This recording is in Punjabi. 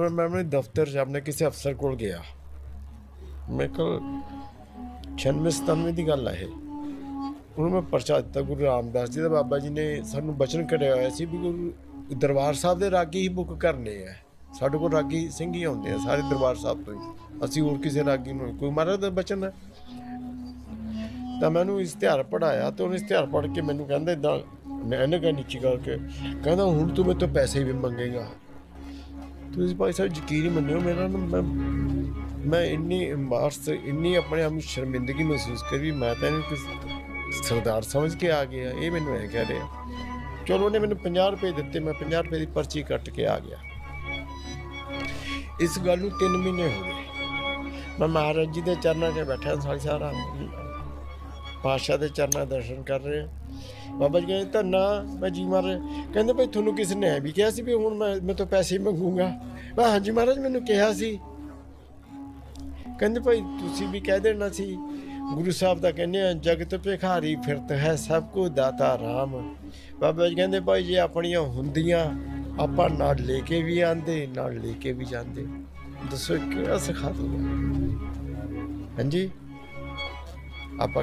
ਪਰ ਮੈਂ ਆਪਣੇ ਦਫ਼ਤਰ 'ਚ ਕਿਸੇ ਅਫਸਰ ਕੋਲ ਗਿਆ ਮੈਂ ਕੋਲ 96 97 ਦੀ ਗੱਲ ਹੈ ਉਹਨੂੰ ਮੈਂ ਪਰਚਾ ਦਿੱਤਾ ਗੁਰੂ ਰਾਮਦਾਸ ਜੀ ਦਾ ਬਾਬਾ ਜੀ ਨੇ ਸਾਨੂੰ ਬਚਨ ਕਰਿਆ ਹੋਇਆ ਸੀ ਵੀ ਗੁਰੂ ਦਰਬਾਰ ਸਾਹਿਬ ਦੇ ਰਾਗੀ ਹੀ ਬੁੱਕ ਕਰਨੇ ਆ ਸਾਡੇ ਕੋਲ ਰਾਗੀ ਸਿੰਘ ਹੀ ਆਉਂਦੇ ਆ ਸਾਰੇ ਦਰਬਾਰ ਸਾਹਿਬ ਤੋਂ ਹੀ ਅਸੀਂ ਹੋਰ ਕਿਸੇ ਰਾਗੀ ਨੂੰ ਕੋਈ ਮਹਾਰਾਜ ਦਾ ਬਚਨ ਹੈ ਤਾਂ ਮੈਨੂੰ ਇਸ਼ਤਿਹਾਰ ਪੜਾਇਆ ਤੇ ਉਹਨੇ ਇਸ਼ਤਿਹਾਰ ਪੜ ਕੇ ਮੈਨੂੰ ਕਹਿੰਦਾ ਇਦਾਂ ਮੈਂ ਇਹਨੇ ਕਹਾ ਨੀਚੀ ਕਰਕੇ ਕਹਿੰਦਾ ਹੁਣ ਤੂੰ ਮੇਰੇ ਤੋਂ ਪੈਸੇ ਵੀ ਮੰਗੇਗਾ ਤੁਸੀਂ ਭਾਈ ਸਾਹਿਬ ਯਕੀਨ ਮੰਨਿਓ, ਮੇਰਾ ਨਾ ਮੈਂ ਮੈਂ ਇੰਨੀ ਇਮਾਰਸ ਇੰਨੀ ਆਪਣੇ ਆਪ ਨੂੰ ਸ਼ਰਮਿੰਦਗੀ ਮਹਿਸੂਸ ਕਰੀ, ਮੈਂ ਤਾਂ ਇਹਨੂੰ ਕਿਸ ਸਰਦਾਰ ਸਮਝ ਕੇ ਆ ਗਿਆ, ਇਹ ਮੈਨੂੰ ਐ ਕਹਿ ਰਿਹਾ। ਚਲੋ ਉਹਨੇ ਮੈਨੂੰ 50 ਰੁਪਏ ਦਿੱਤੇ, ਮੈਂ 50 ਰੁਪਏ ਦੀ ਪਰਚੀ ਕੱਟ ਕੇ ਆ ਗਿਆ। ਇਸ ਗੱਲ ਨੂੰ 3 ਮਹੀਨੇ ਹੋ ਗਏ। ਮੈਂ ਮਹਾਰਾਜ ਜੀ ਦੇ ਚਰਨਾਂ 'ਚ ਬੈਠਾ, ਸਾਰੀ ਸਾਰਾ ਪਾਤਸ਼ਾਹ ਦੇ ਚਰਨਾਂ ਦਰਸ਼ਨ ਕਰ ਰਹੇ ਬਾਬਾ ਜੀ ਕਹਿੰਦੇ, ਧੰਨਾ, ਮੈਂ ਜੀ ਮਹਾਰਾਜ ਕਹਿੰਦੇ, ਭਾਈ, ਤੁਹਾਨੂੰ ਕਿਸ ਨੇ ਵੀ ਕਿਹਾ ਸੀ ਵੀ ਹੁਣ ਮੈਂ ਮੈਂ ਤੋਂ ਪੈਸੇ ਮੰਗੂਗਾ? ਮੈਂ ਹਾਂਜੀ ਮਹਾਰਾਜ, ਮੈਨੂੰ ਕਿਹਾ ਸੀ। ਕਹਿੰਦੇ, ਭਾਈ, ਤੁਸੀਂ ਵੀ ਕਹਿ ਦੇਣਾ ਸੀ। ਗੁਰੂ ਸਾਹਿਬ ਦਾ ਕਹਿੰਦੇ ਆ, ਜਗਤ ਭਿਖਾਰੀ ਫਿਰਤ ਹੈ, ਸਭ ਕੋ ਦਾਤਾ ਰਾਮ। ਬਾਬਾ ਜੀ ਕਹਿੰਦੇ, ਭਾਈ, ਜੇ ਆਪਣੀਆਂ ਹੁੰਦੀਆਂ, ਆਪਾਂ ਨਾਲ ਲੈ ਕੇ ਵੀ ਆਂਦੇ, ਨਾਲ ਲੈ ਕੇ ਵੀ ਜਾਂਦੇ। ਦੱਸੋ, ਕਿਹੜਾ ਸਿਖਾ ਦੂਗਾ ਹਾਂਜੀ? ਆਪਾਂ